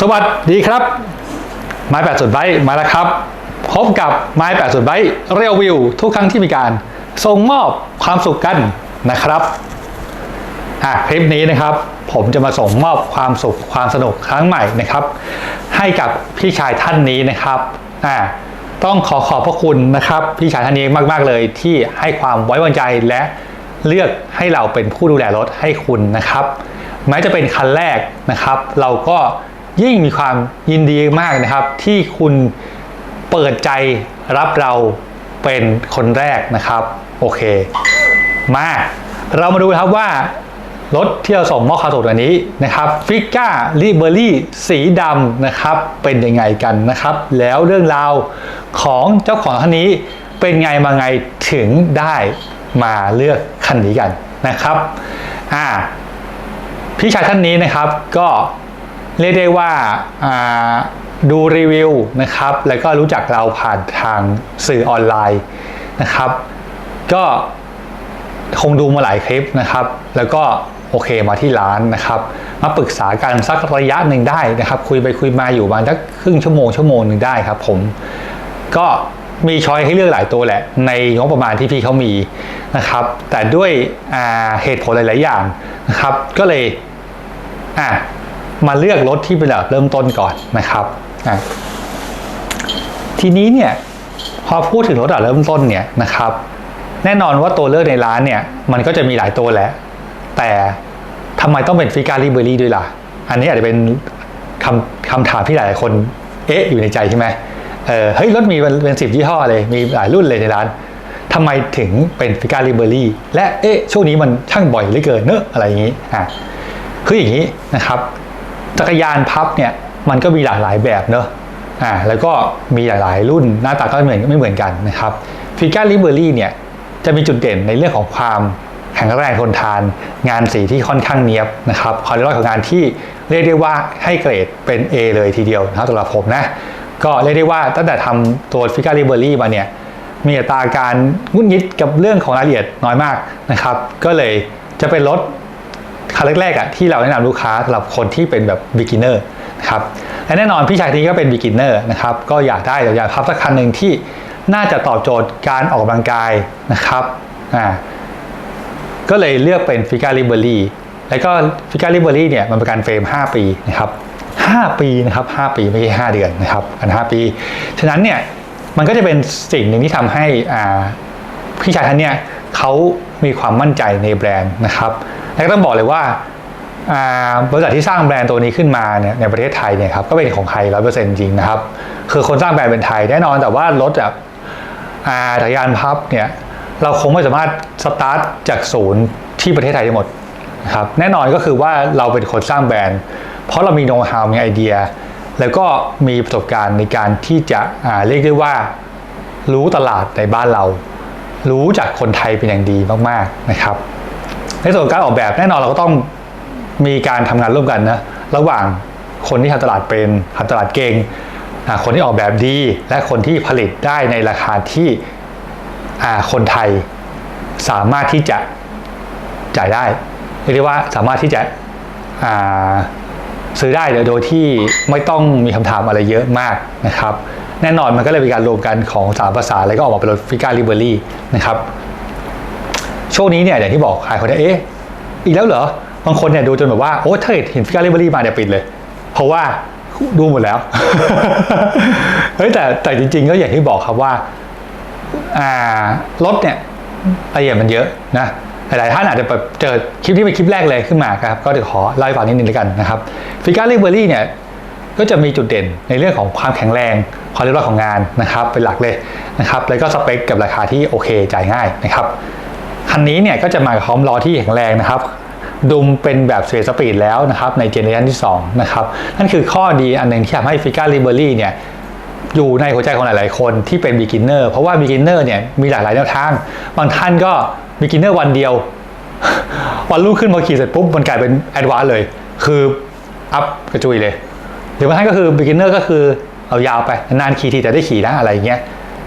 สวัสดีครับ ไม้แปดสุดไบมาแล้วครับ พบกับไม้แปดสุดไบเรียววิว ทุกครั้งที่มีการส่งมอบความสุขกันนะครับอะคลิปนี้นะครับ ผมจะมาส่งมอบความสุขความสนุกครั้งใหม่นะครับ ให้กับพี่ชายท่านนี้นะครับอ่าต้องขอขอบพระคุณนะครับ พี่ชายท่านนี้มากๆเลยที่ให้ความไว้วางใจและเลือกให้เราเป็นผู้ดูแลรถให้คุณนะครับ แม้จะเป็นคันแรกนะครับ เราก็ ยิ่งมีความยินดีมากนะครับ ที่คุณเปิดใจรับเราเป็นคนแรกนะครับ โอเค มาเรามาดูครับว่ารถที่เราส่งมอบคาสุขตัวนี้นะครับฟิก้าลิเบอรี่สีดำนะครับ เป็นยังไงกันนะครับ แล้วเรื่องราวของเจ้าของท่านนี้เป็นไงมาไงถึงได้มาเลือกคันนี้กันนะครับอ่าพี่ชายท่านนี้นะครับก็ เรียกได้ว่าดูรีวิวนะครับ แล้วก็รู้จักเราผ่านทางสื่อออนไลน์นะครับ ก็คงดูมาหลายคลิปนะครับ แล้วก็โอเคมาที่ร้านนะครับ มาปรึกษากันสักระยะหนึ่งได้นะครับ คุยไปคุยมาอยู่ประมาณสักครึ่งชั่วโมงชั่วโมงหนึ่งได้ครับ ผมก็มีช้อยให้เลือกหลายตัวแหละ ในงบประมาณที่พี่เขามีนะครับ แต่ด้วยเหตุผลหลาย ๆ อย่างนะครับ ก็เลยอะ มาเลือกรถที่เป็นแบบเริ่มต้นก่อนนะครับทีนี้เนี่ยพอพูดถึงรถแบบเริ่มต้นเนี่ยนะครับ แน่นอนว่าตัวเลือกในร้านเนี่ย มันก็จะมีหลายตัวแหละ แต่ทำไมต้องเป็นฟิกาลิเบอรี่ด้วยล่ะ อันนี้อาจจะเป็นคำคำถามที่หลายคน เอ๊ะ อยู่ในใจใช่ไหมเออเฮ้ยรถมีเป็นสิบยี่ห้อเลย มีหลายรุ่นเลยในร้านทำไมถึงเป็นฟิกาลิเบอรี่ และเอ๊ะ ช่วงนี้มันช่างบ่อยเหลือเกินเนอะอะไรอย่างนี้ อะ คืออย่างนี้นะครับ จักรยานพับเนี่ยมันก็มีหลากหลายแบบเนอะอ่าแล้วก็มีหลายๆรุ่นหน้าตาก็เหมือนไม่เหมือนกันนะครับฟิก้าลิเบอรี่เนี่ยจะมีจุดเด่นในเรื่องของความแข็งแรงทนทาน งานสีที่ค่อนข้างเนียบนะครับความเรียบร้อยของงานที่เรียกได้ว่าให้เกรดเป็น A เลยทีเดียวนะครับสำหรับผมนะก็เรียกได้ว่าตั้งแต่ทำตัวฟิก้าลิเบอรี่มาเนี่ยมีอัตราการงุนงิดกับเรื่องของรายละเอียดน้อยมากนะครับ ก็เลยจะเป็นรถ คันแรกๆอะที่เราแนะนำลูกค้าสำหรับคนที่เป็นแบบ beginner นะครับและแน่นอนพี่ชายที่ก็เป็น beginner นะครับก็อยากได้อยากพับสักคันหนึ่งที่น่าจะตอบโจทย์การออกกำลังกายนะครับอ่าก็เลยเลือกเป็น f i g a r l i b e r y แล้วก็ f i g a r l i b e r y เนี่ยมันเป็นการเฟรม 5 ปีนะครับ5ปีนะครับ5ปีไม่ใช่5เดือนนะครับอัน5ปี ฉะนั้นเนี่ยมันก็จะเป็นสิ่งหนึ่งที่ทำให้อ่าพี่ชายท่านเนี่ยเขามีความมั่นใจในแบรนด์นะครับ แล้วก็ต้องบอกเลยว่าบริษัทที่สร้างแบรนด์ตัวนี้ขึ้นมาเนี่ยในประเทศไทยเนี่ยครับก็เป็นของไทยร้อยเปอร์เซ็นต์จริงนะครับ คือคนสร้างแบรนด์เป็นไทยแน่นอนแต่ว่ารถแบบอาจักรยานพับเนี่ยเราคงไม่สามารถสตาร์ทจากศูนย์ที่ประเทศไทยได้หมดนะครับแน่นอนก็คือว่าเราเป็นคนสร้างแบรนด์ เพราะเรามีโน้ตฮาวมีไอเดีย แล้วก็มีประสบการณ์ในการที่จะเรียกได้ว่ารู้ตลาดในบ้านเรา รู้จากคนไทยเป็นอย่างดีมากๆนะครับ ในส่วนของการออกแบบแน่นอนเราก็ต้องมีการทำงานร่วมกันนะระหว่างคนที่ทำตลาดเป็นทำตลาดเก่งคนที่ออกแบบดี และคนที่ผลิตได้ในราคาที่คนไทยสามารถที่จะจ่ายได้เรียกว่าสามารถที่จะซื้อได้โดยที่ไม่ต้องมีคำถามอะไรเยอะมากนะครับ แน่นอนมันก็เลยมีการรวมกันของสามภาษาแล้วก็ออกมาเป็นรถฟิก้าลิเบอรี่นะครับ ช่วงนี้เนี่ยอย่างที่บอกใครคนเนี่ยเอ๊ะอีกแล้วเหรอบางคนเนี่ยดูจนแบบว่าโอ้ถ้าเห็นฟิกาลิเบอรี่มาเนี่ยปิดเลย เพราะว่าดูหมดแล้วเฮ้ยแต่แต่จริงๆก็อย่างที่บอกครับว่า อ่ารถเนี่ยละเอียดมันเยอะนะหลายๆท่านอาจจะแบบเจอคลิปที่เป็นคลิปแรกเลยขึ้นมาครับ ก็เดี๋ยวขอเล่าให้ฟังนิดนึงแล้วกันนะครับฟิกาลิเบอรี่เนี่ยก็จะมีจุดเด่นในเรื่องของความแข็งแรงความเรียบร้อยของงานนะครับ เป็นหลักเลยนะครับ แล้วก็สเปคกับราคาที่โอเคจ่ายง่ายนะครับ คันนี้เนี่ยก็จะมากับพร้อมล้อที่แข็งแรงนะครับดุมเป็นแบบเซสปีดแล้วนะครับในเจเนอเรชันที่2นะครับนั่นคือข้อดีอันหนึ่งที่ทำให้ฟิก้าลิเบอรี่เนี่ยอยู่ในหัวใจของหลาย ๆ คนที่เป็น b ิ g นเนอร์เพราะว่า b ิ g นเนอร์เนี่ยมีหลากหลายแนวทาง บางท่านก็ b ิ g นเนอร์วันเดียว วันรุ่งขึ้นพอขี่เสร็จปุ๊บมันกลายเป็นแอดวานซ์เลย คืออัพกระจุยเลย หรือบางท่านก็คือ beginner ก็คือเอายาวไปนานขี่ทีแต่ได้ขี่นะอะไรอย่างเงี้ย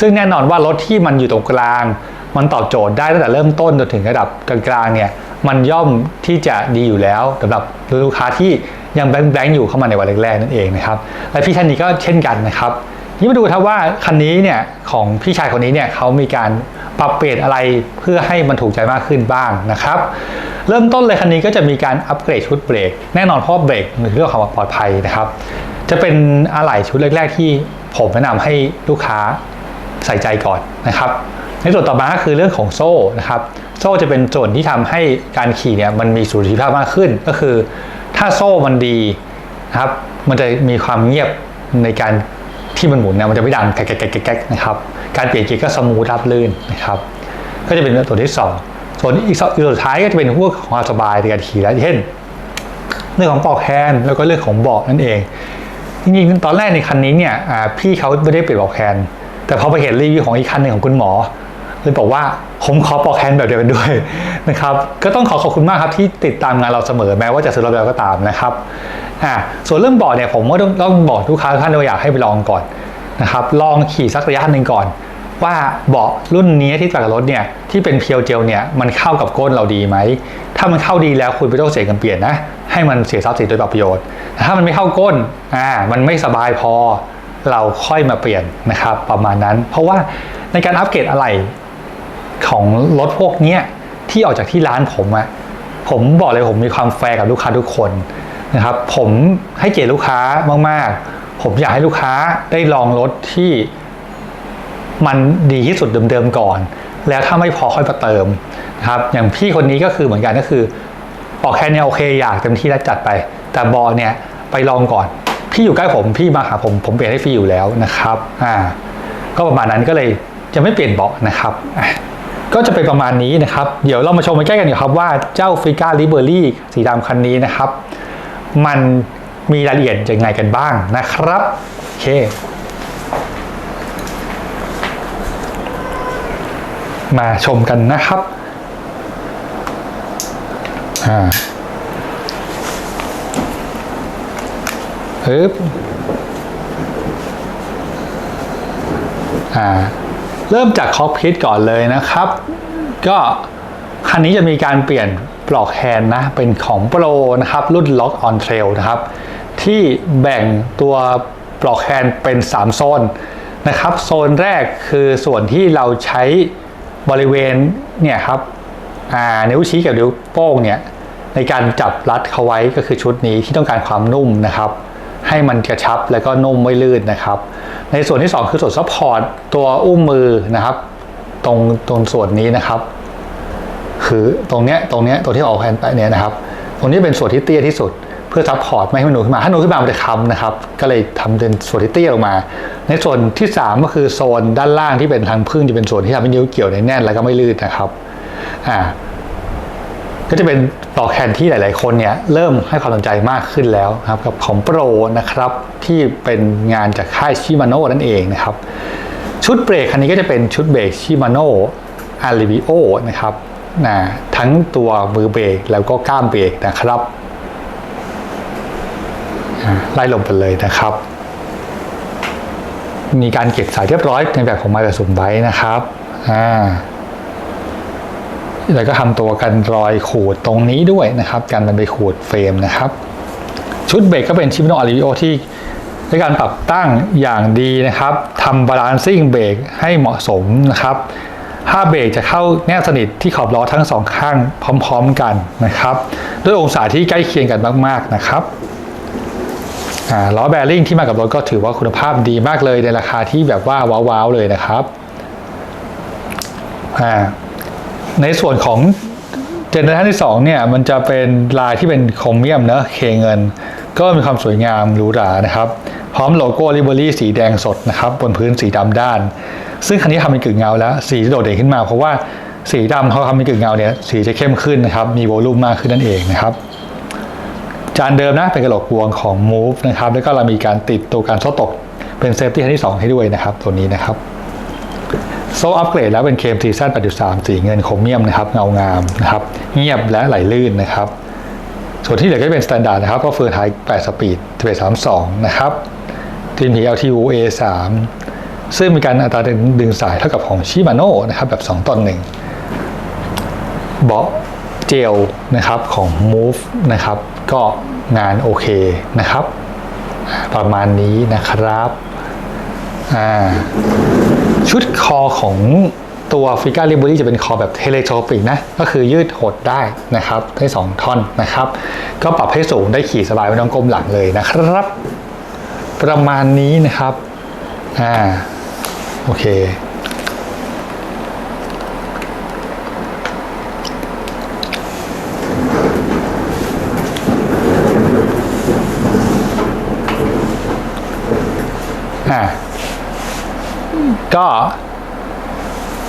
ซึ่งแน่นอนว่ารถที่มันอยู่ตรงกลาง มันตอบโจทย์ได้ตั้งแต่เริ่มต้นจนถึงระดับกลางๆเนี่ยมันย่อมที่จะดีอยู่แล้วสำหรับลูกค้าที่ยังแบงแบงอยู่เข้ามาในวันแรกๆนั่นเองนะครับและพี่ท่านนี้ก็เช่นกันนะครับนี่มาดูครับว่าคันนี้เนี่ยของพี่ชายคนนี้เนี่ยเขามีการปรับเปลี่ยนอะไรเพื่อให้มันถูกใจมากขึ้นบ้างนะครับ เริ่มต้นเลยคันนี้ก็จะมีการอัปเกรดชุดเบรกแน่นอนเพราะเบรกมันคือเรื่องความปลอดภัยนะครับ จะเป็นอะไหล่ชุดแรก ๆ ที่ผมแนะนำให้ลูกค้าใส่ใจก่อนนะครับ ในส่วนต่อมาก็คือเรื่องของโซ่นะครับ โซ่จะเป็นส่วนที่ทำให้การขี่เนี่ยมันมีสุริภาพมากขึ้น ก็คือ ถ้าโซ่มันดีนะครับ มันจะมีความเงียบในการที่มันหมุนเนี่ยมันจะไม่ดังแก๊กๆๆๆนะครับ การเปลี่ยนเกียร์ก็สมูทรับลื่นนะครับ ก็จะเป็นส่วนที่สองส่วนอีกส่วนสุดท้ายก็จะเป็นพวกของความสบายในการขี่แล้วเช่นเรื่องของปลอกแฮนด์แล้วก็เรื่องของเบาะนั่นเองจริงๆตอนแรกในคันนี้เนี่ยพี่เขาไม่ได้เปลี่ยนปลอกแฮนด์แต่พอไปเห็นรีวิวของอีกคันหนึ่งของคุณหมอ เลยบอกว่าผมขอปลอกแฮนด์แบบเดียวกันด้วยนะครับก็ต้องขอขอบคุณมากครับที่ติดตามงานเราเสมอแม้ว่าจะซื้อรถแล้วก็ตามนะครับอ่าส่วนเรื่องเบาะเนี่ยผมก็ต้องต้องบอกลูกค้าท่านว่าอยากให้ไปลองก่อนนะครับลองขี่สักระยะหนึ่งก่อน ว่าเบาะรุ่นนี้ที่ตัดกับรถเนี่ยที่เป็นเพียวเจลเนี่ยมันเข้ากับก้นเราดีไหมถ้ามันเข้าดีแล้วคุณไม่ต้องเสียเงินเปลี่ยนนะให้มันเสียทรัพย์สินโดยเปล่าประโยชน์ถ้ามันไม่เข้าก้นอ่ามันไม่สบายพอเราค่อยมาเปลี่ยนนะครับประมาณนั้น เพราะว่าในการอัปเกรดอะไร ของรถพวกเนี้ยที่ออกจากที่ร้านผมอะผมบอกเลยผมมีความแฟร์กับลูกค้าทุกคนนะครับผมให้เกียรติลูกค้ามาก ๆ ผมอยากให้ลูกค้าได้ลองรถที่มันดีที่สุดเดิมๆก่อน แล้วถ้าไม่พอค่อยมาเติมนะครับอย่างพี่คนนี้ก็คือเหมือนกันก็คือบอกแค่เนี้ยโอเคอยากเต็มที่แล้วจัดไป แต่บอเนี่ยไปลองก่อน พี่อยู่ใกล้ผมพี่มาหาผมผมเปลี่ยนให้ฟรีอยู่แล้วนะครับอ่าก็ประมาณนั้นก็เลยจะไม่เปลี่ยนเบาะนะครับอะ ก็จะเป็นประมาณนี้นะครับ เดี๋ยวเรามาชมกันใกล้กันดีครับว่าเจ้าฟิก้าลิเบอรี่สีดำคันนี้นะครับ มันมีรายละเอียดยังไงกันบ้างนะครับ โอเค มาชมกันนะครับอ่าปึ๊บอ่า เริ่มจากคอกพิทก่อนเลยนะครับ ก็คันนี้จะมีการเปลี่ยนปลอกแฮนนะ เป็นของโปรนะครับ รุ่น Lock on Trail นะครับ ที่แบ่งตัวปลอกแฮนเป็น 3 โซนนะครับ โซนแรกคือส่วนที่เราใช้บริเวณเนี่ยครับนิ้วชี้กับนิ้วโป้งเนี่ยในการจับรัดเขาไว้ก็คือชุดนี้ที่ต้องการความนุ่มนะครับ ให้มันกระชับแล้วก็นุ่มไม่ลื่นนะครับ ในส่วนที่ 2 คือส่วนซัพพอร์ตตัวอุ้มมือนะครับตรงตรงส่วนนี้นะครับ คือตรงเนี้ยตรงเนี้ยตัวที่ออกแผ่นไปเนี่ยนะครับ ตรงนี้เป็นส่วนที่เตี้ยที่สุด เพื่อซัพพอร์ตไม่ให้มันหนูขึ้นมาถ้าหนูขึ้นมามันจะค้ำนะครับ ก็เลยทำเป็นส่วนที่เตี้ยลงมา ในส่วนที่ 3 ก็คือโซนด้านล่างที่เป็นทางพึ่งจะเป็นส่วนที่ทำให้นิ้วเกี่ยวในแน่นแล้วก็ไม่ลื่นนะครับอ่าก็จะเป็น ปลอกแคนที่หลาย ๆ คนเนี่ยเริ่มให้ความสนใจมากขึ้นแล้วครับกับของโปรนะครับที่เป็นงานจากค่ายชิมาโน่นั่นเองนะครับชุดเบรกคันนี้ก็จะเป็นชุดเบรกชิมาโน่อาริวิโอนะครับนะทั้งตัวมือเบรกแล้วก็ก้ามเบรกนะครับไล่ลงไปเลยนะครับ มีการเก็บสายเรียบร้อยในแบบของไม้แบบสุ่มไบนะครับอ่า แล้วก็ทำตัวกันรอยขูดตรงนี้ด้วยนะครับการมันไปขูดเฟรมนะครับ ชุดเบรกก็เป็นชิมโนอาริโอที่ด้วยการปรับตั้งอย่างดีนะครับทำบาลานซิ่งเบรกให้เหมาะสมนะครับถ้าเบรกจะเข้าแนบสนิทที่ขอบล้อทั้งสองข้างพร้อมๆกันนะครับ ด้วยองศาที่ใกล้เคียงกันมากๆนะครับล้อแบริ่งที่มากับรถก็ถือว่าคุณภาพดีมากเลยในราคาที่แบบว่าว้าวๆเลยนะครับอ่า ในส่วนของเจเนอเรชันที่2เนี่ยมันจะเป็นลายที่เป็นโครเมียมเนะเคเงิน ก็มีความสวยงามหรูหรานะครับ พร้อมโลโก้ลิเบอรี่สีแดงสดนะครับบนพื้นสีดำด้าน ซึ่งคันนี้ทำเป็นกึ่งเงาแล้ว สีโดดเด่นขึ้นมาเพราะว่าสีดำเขาทำเป็นกึ่งเงาเนี่ยสีจะเข้มขึ้นนะครับมีโวลูมมากขึ้นนั่นเองนะครับจานเดิมนะเป็นกระโหลกกวงของ Move นะครับแล้วก็เรามีการติดตัวการซ่ตกเป็นเซฟตี้คันที่ 2 ให้ด้วยนะครับ ตัวนี้นะครับ ซ่อัปเกรดแล้วเป็น KMT Z 83สีเงินโครเมียมนะครับเงางามนะครับเงียบและไหลลื่นนะครับ ส่วนที่เหลือก็เป็นสแตนดาร์ดนะครับก็เฟืองท้าย8สปีด132นะครับทีมผี LTU A3 ซึ่งมีการอัตราดึงสายเท่ากับของชิมาโน่นะครับแบบ 2ต่อ1เบาะเจลนะครับของ Move นะครับ ก็งานโอเคนะครับ ประมาณนี้นะครับอ่า ชุดคอของตัวฟิก a า i ิ e รี่จะเป็นคอแบบเทเลโทรปิกนะ ก็คือยืดหดได้นะครับได้2ท่อนนะครับ ก็ปรับให้สูงได้ขี่สบายไม่ต้องก้มหลังเลยนะครับ ประมาณนี้นะครับอ่าโอเคอ่า ก็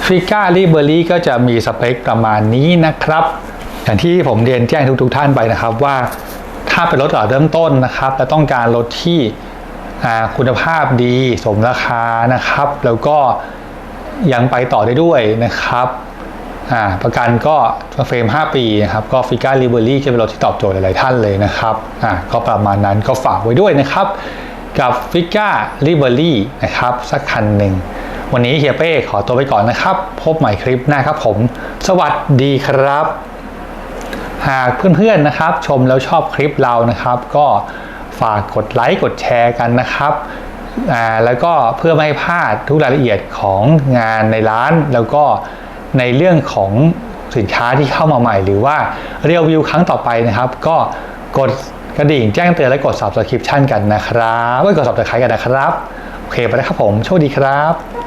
ฟิก้าลิเบอรี่ก็จะมีสเปคประมาณนี้นะครับ อย่างที่ผมเรียนแจ้งทุกๆทท่านไปนะครับว่าถ้าเป็นรถหล่อเริ่มต้นนะครับ และต้องการรถที่คุณภาพดีสมราคานะครับ แล้วก็ยังไปต่อได้ด้วยนะครับประกันก็เฟรม 5 ปีนะครับ ก็ฟิก้าลิเบอรี่จะเป็นรถที่ตอบโจทย์หลาย ๆ ท่านเลยนะครับก็ประมาณนั้นก็ฝากไว้ด้วยนะครับ กับฟิก้าลิเบอรี่นะครับ สักคันหนึ่ง วันนี้เฮียเป้ขอตัวไปก่อนนะครับ พบใหม่คลิปหน้าครับผม สวัสดีครับ หากเพื่อนๆนะครับ ชมแล้วชอบคลิปเรานะครับ ก็ฝากกดไลค์กดแชร์กันนะครับแล้วก็เพื่อไม่ให้พลาดทุกรายละเอียดของงานในร้าน แล้วก็ในเรื่องของสินค้าที่เข้ามาใหม่ หรือว่าเรียวิวครั้งต่อไปนะครับ ก็กดกระดิ่งแจ้งเตือนและกด subscription กันนะครับไว้กด subscribe กันนะครับ โอเคไปแล้วครับผม โชคดีครับ